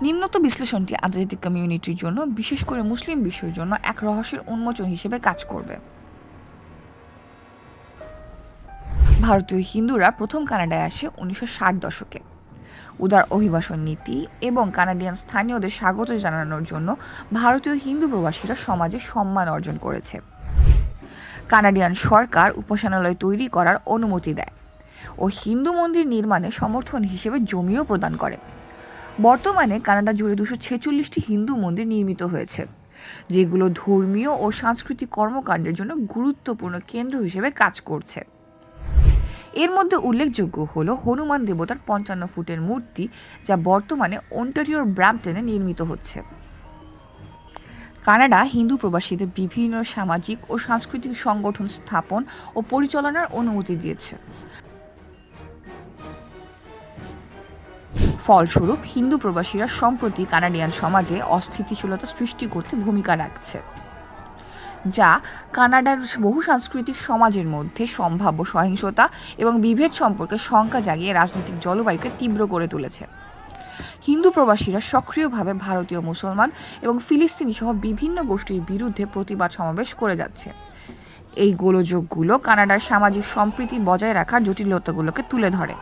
নিম্নত বিশ্লেষণটি আন্তর্জাতিক কমিউনিটির জন্য, বিশেষ করে মুসলিম বিশ্বের জন্য এক রহস্যের উন্মোচন হিসেবে কাজ করবে। ভারতীয় হিন্দুরা প্রথম কানাডায় আসে উনিশশো ষাট দশকে। উদার অভিবাসন নীতি এবং কানাডিয়ান স্থানীয়দের স্বাগত জানানোর জন্য ভারতীয় হিন্দু প্রবাসীরা সমাজে সম্মান অর্জন করেছে। কানাডিয়ান সরকার উপাসনালয় তৈরি করার অনুমতি দেয় ও হিন্দু মন্দির নির্মাণে সমর্থন হিসেবে জমিও প্রদান করে। বর্তমানে কানাডা জুড়ে দুশো ছেচল্লিশটি হিন্দু মন্দির নির্মিত হয়েছে, যেগুলো ধর্মীয় ও সাংস্কৃতিক কর্মকাণ্ডের জন্য গুরুত্বপূর্ণ কেন্দ্র হিসেবে কাজ করছে। এর মধ্যে উল্লেখযোগ্য হল হনুমান দেবতার পঞ্চান্ন ফুটের মূর্তি, যা বর্তমানে অন্টারিওর ব্র্যাম্পটনে নির্মিত হচ্ছে। কানাডা হিন্দু প্রবাসীদের বিভিন্ন সামাজিক ও সাংস্কৃতিক সংগঠন স্থাপন ও পরিচালনার অনুমতি দিয়েছে। ফলস্বরূপ হিন্দু প্রবাসীরা সম্প্রতি কানাডিয়ান সমাজে অস্থিতিশীলতা সৃষ্টি করতে ভূমিকা রাখছে, যা কানাডার বহু সাংস্কৃতিক সমাজের মধ্যে সম্ভাব্য সহিংসতা এবং বিভেদ সম্পর্কে শঙ্কা জাগিয়ে রাজনৈতিক জলবায়ুকে তীব্র করে তুলেছে। হিন্দু প্রবাসীরা সক্রিয়ভাবে ভারতীয় মুসলমান এবং ফিলিস্তিনি সহ বিভিন্ন গোষ্ঠীর বিরুদ্ধে প্রতিবাদ সমাবেশ করে যাচ্ছে। এই গোলযোগগুলো কানাডার সামাজিক সম্প্রীতি বজায় রাখার জটিলতাগুলোকে তুলে ধরে।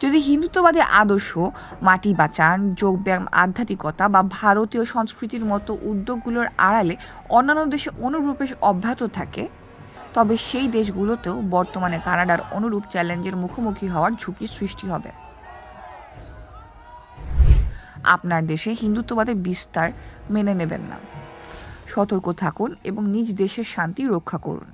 যদি হিন্দুত্ববাদী আদর্শ মাটি বাঁচান, যোগব্যায়াম, আধ্যাত্মিকতা বা ভারতীয় সংস্কৃতির মতো উদ্যোগগুলোর আড়ালে অন্যান্য দেশে অনুপ্রবেশ অব্যাহত থাকে, তবে সেই দেশগুলোতেও বর্তমানে কানাডার অনুরূপ চ্যালেঞ্জের মুখোমুখি হওয়ার ঝুঁকি সৃষ্টি হবে। আপনার দেশে হিন্দুত্ববাদের বিস্তার মেনে নেবেন না। সতর্ক থাকুন এবং নিজ দেশের শান্তি রক্ষা করুন।